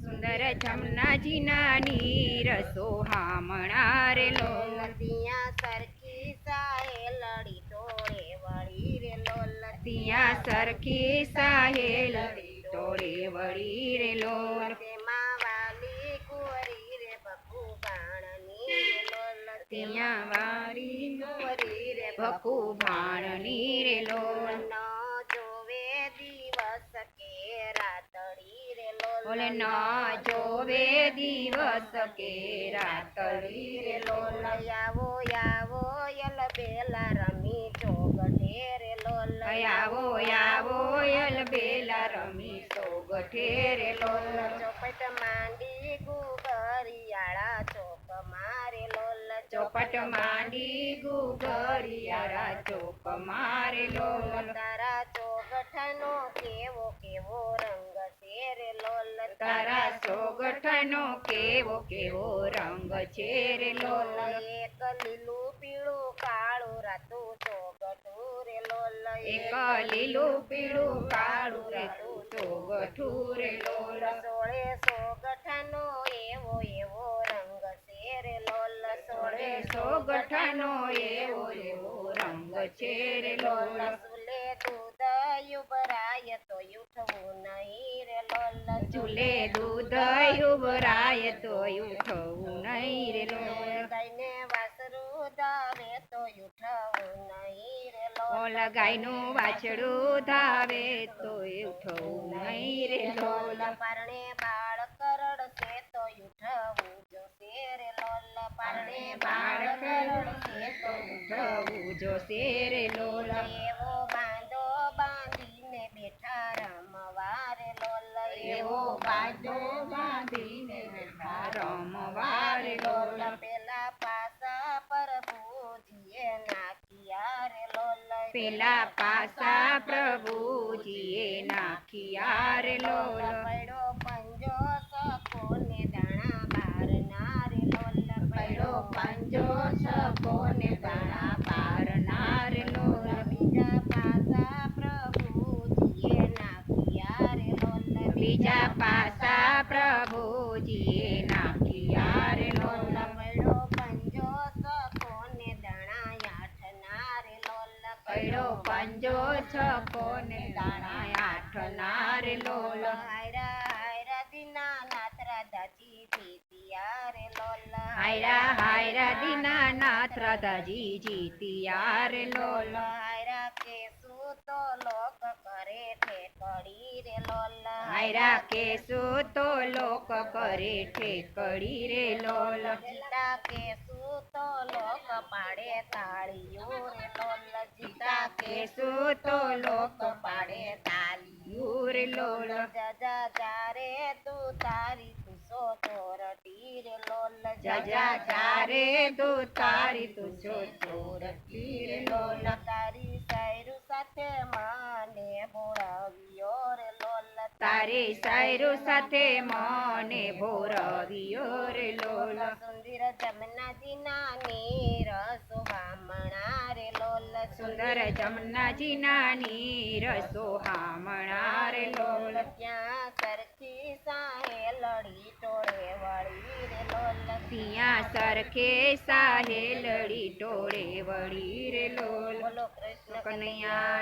સુંદર જમનાજીના નીર સોહામણા રે લો. લતિયા સરખી સાહે લડી ટોળે વળી રે લો. લતિયા સરખી સાહેલ ટોળે વળી રે લો. વાલી કુંવરી રે બકુ બાણની રે લોલ ત્યાં વારી કુંવરી રે બકુ ભાણની રે લોલ બોલે ન જોવે દિવસ કે રાત. રે લોલ આવો આવો યલ બેલા રમી ચોગટે રે લોલ આવો આવો યલ બેલા રમી તો ગઠે રે લોલ ચોપટ માંડી ગુગરિયાળા ચોક મારે લોલ ચોપટ માંડી ગુગરિયાળા ચોક મારે લોલ. તારા ચોગઠનો કેવો કેવો રંગ તારા સોગઠનો કેવો કેવો રંગ છે રે લોલ એક લીલું પીળું કાળું રાતું ચોગઠું રે લોલ એક લીલું પીળું કાળું રે તું રે લોલ સોળે સોગઠનો એવો એવો રંગ છે રે લોલ સોળે સોગઠનો એવો એવો રંગ છે રે લોલ સુલે દૂધ યુબરાય તો ઉઠવું નહીં રે લોલ ચૂલે દૂધ ઉભરાય તો ઉઠવું નહીં રે લોલ ગાયને વાસરું દાવે તો ઉઠવું નહીં રે લો. ઓલા ગાયનું વાછડું ધાવે તો ઉઠવું નહીં રે લો. પારણે બાળ કરડશે તોય ઉઠવું જોશે રે લોલ પારણે બાળ કરડશે તો ઉઠવું જોશે રે લોલ બાજો બાંધીને બેઠા રમવા રે લોલ પેલા પાસા પ્રભુજીએ નાખ્યા રે લોલ. પેલા પાસા પ્રભુજીએ નાખ્યા રે લોલ પડ્યો પંજો સકોને દાણા બારના રે લોલ. પડ્યો પંજો સકોને દાણા પ્રભુજીએ નાખ્યા રે લોલ પડ્યો પંજો સકોને દાણા આઠના રે લોલ પડ્યો પંજો છકોને દાણા આઠના રે લોલ હાયરા હાયરા દીના નાથ રાધાજી જીતિયા રે લોલ હાયરા હાયરા દીનાનાથ રાધાજી જીતિયા રે લોલ હાયરા કેસુ તો લોક કરે ઠેકડી રે હાયરા કેસુ તો લોક કરે ઠેકડી રે લોલ. જીતા કેસુ તો લોક પાડે તાળીઓ રે લોલ. જીતા કેસુ તો લોક પાડે તાળીઓ રે લોલ. જજા જારે તું તારી તુસો તોરટી રે લોલ. જજા જારે તું તારી તુસો ચોરતી રે લોલ. તારી સાયરું સાથે માને તારી સાયરો સાથે મને ભોરવ્યો રે લોલ. સુંદર જમનાજીના નીર સુહામણા રે લોલ. સુંદર જમનાજીના નીર સોહામણા રે લોલ. ત્યાં સરખી સાહે લડી ટોળે વળી રે લોલ. ત્યાં સરખે સાહે લડી ટોળે વળી રે લોલ. બોલો કૃષ્ણ કનૈયા.